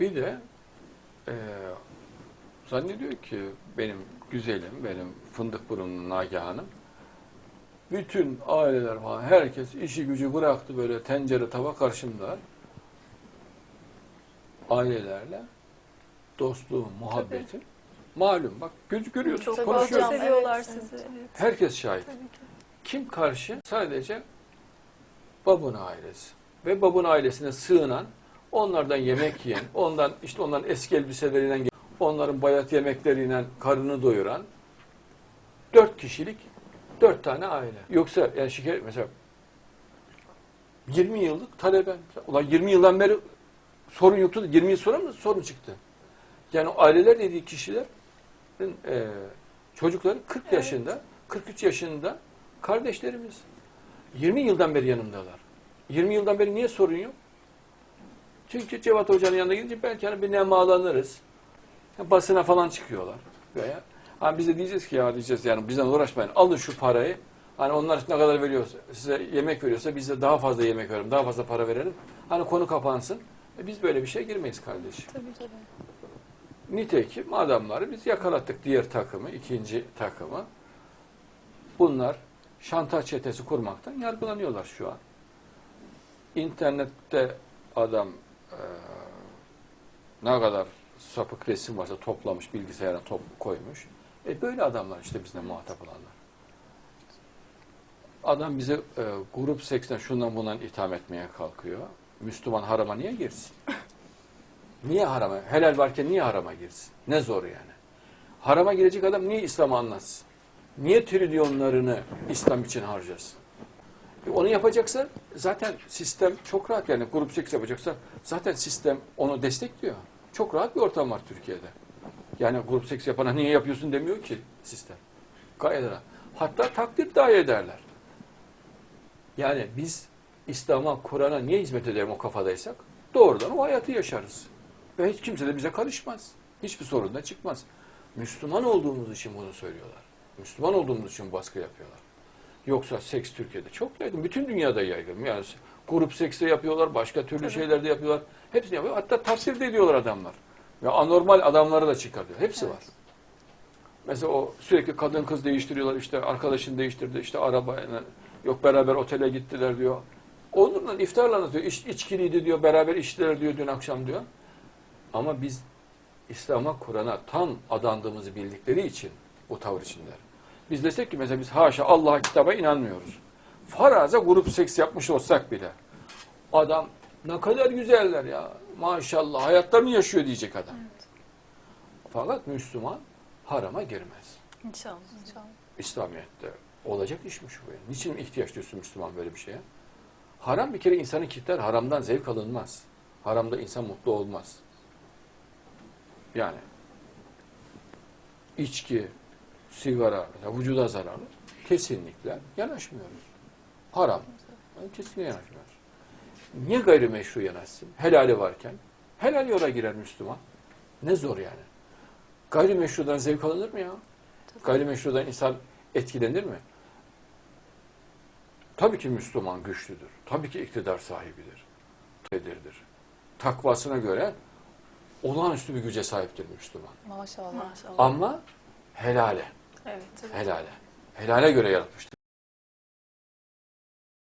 Bir de e, zannediyor ki benim güzelim, benim fındık burunlu Nagihan'ım bütün aileler falan herkes işi gücü bıraktı böyle tencere tava karşımda ailelerle dostluğum, muhabbetim malum bak göz görüyorsun Çok Tabii konuşuyoruz. hocam, seviyorlar Evet, sizi. Herkes şahit. Tabii ki. Kim karşı? Sadece babun ailesi. Ve babun ailesine sığınan, onlardan yemek yiyen, ondan işte onların eski elbiseleriyle, onların bayat yemekleriyle karnını doyuran dört kişilik dört tane aile. Yoksa yani şikayet mesela 20 yıllık talebe. Ulan 20 yıldan beri sorun yoktu da 20 yıl sonra mı sorun çıktı? Yani o aileler dediği kişilerin e, çocukları 40 Evet. yaşında, 43 yaşında kardeşlerimiz. 20 yıldan beri yanımdalar. 20 yıldan beri niye sorun yok? Çünkü Cevat Hoca'nın yanına gidince belki hani bir nemalanırız. Basına falan çıkıyorlar. Veya hani biz de diyeceğiz ki ya diyeceğiz yani bizden uğraşmayın. Alın şu parayı. Hani onlar ne kadar veriyorsa, size yemek veriyorsa biz de daha fazla yemek verelim, daha fazla para verelim. Hani konu kapansın. E biz böyle bir şeye girmeyiz kardeşim. Tabii ki. Nitekim adamları biz yakalattık diğer takımı, ikinci takımı. Bunlar şantaj çetesi kurmaktan yargılanıyorlar şu an. İnternette adam ne kadar sapık resim varsa toplamış, bilgisayara top koymuş. E böyle adamlar işte bizle muhatap olanlar. Adam bize e, grup seksten şundan bundan itham etmeye kalkıyor. Müslüman harama niye girsin? Niye harama? Helal varken niye harama girsin? Ne zor yani. Harama girecek adam niye İslam'ı anlatsın? Niye trilyonlarını İslam için harcasın? E onu yapacaksa zaten sistem çok rahat yani grup seks yapacaksa zaten sistem onu destekliyor. Çok rahat bir ortam var Türkiye'de. Yani grup seks yapana niye yapıyorsun demiyor ki sistem. Gayet rahat. Hatta takdir dahi ederler. Yani biz İslam'a, Kur'an'a niye hizmet edelim o kafadaysak? Doğrudan o hayatı yaşarız. Ve hiç kimse de bize karışmaz. Hiçbir sorun da çıkmaz. Müslüman olduğumuz için bunu söylüyorlar. Müslüman olduğumuz için baskı yapıyorlar. Yoksa seks Türkiye'de çok yaygın. Bütün dünyada yaygın. Yani grup seks de yapıyorlar, başka türlü Tabii. şeyler de yapıyorlar. Hepsini yapıyor. Hatta takdir de ediyorlar adamlar. Ve anormal adamları da çıkarıyor. Hepsi var. Mesela o sürekli kadın kız değiştiriyorlar. İşte arkadaşını değiştirdi. işte araba yok beraber otele gittiler diyor. Onunla iftarla anlatıyor. İç, içkiliydi diyor. Beraber içtiler diyor dün akşam diyor. Ama biz İslam'a, Kur'an'a tam adandığımızı bildikleri için bu tavır içindeler. Biz desek ki mesela biz haşa Allah'a kitaba inanmıyoruz. Faraza grup seks yapmış olsak bile adam ne kadar güzeller ya maşallah hayatlarını yaşıyor diyecek adam. Fakat Müslüman harama girmez. İnşallah. İnşallah. İslamiyet'te olacak işmiş bu. Yani. Niçin ihtiyaç duysun Müslüman böyle bir şeye? Haram bir kere insanı kilitler. Haramdan zevk alınmaz. Haramda insan mutlu olmaz. Yani içki, sigara, vücuda zararlı. Kesinlikle yanaşmıyoruz. Haram. Yani kesinlikle yanaşmıyoruz. Niye gayrimeşru yanaşsın? Helali varken. Helal yola girer Müslüman. Ne zor yani. Gayrimeşrudan zevk alınır mı ya? Gayrimeşrudan insan etkilenir mi? Tabii ki Müslüman güçlüdür. Tabii ki iktidar sahibidir. Tedirdir. Takvasına göre olağanüstü bir güce sahiptir Müslüman. Maşallah. Maşallah. Ama helale, Evet. tabii. helale. Helale göre yaratmıştır.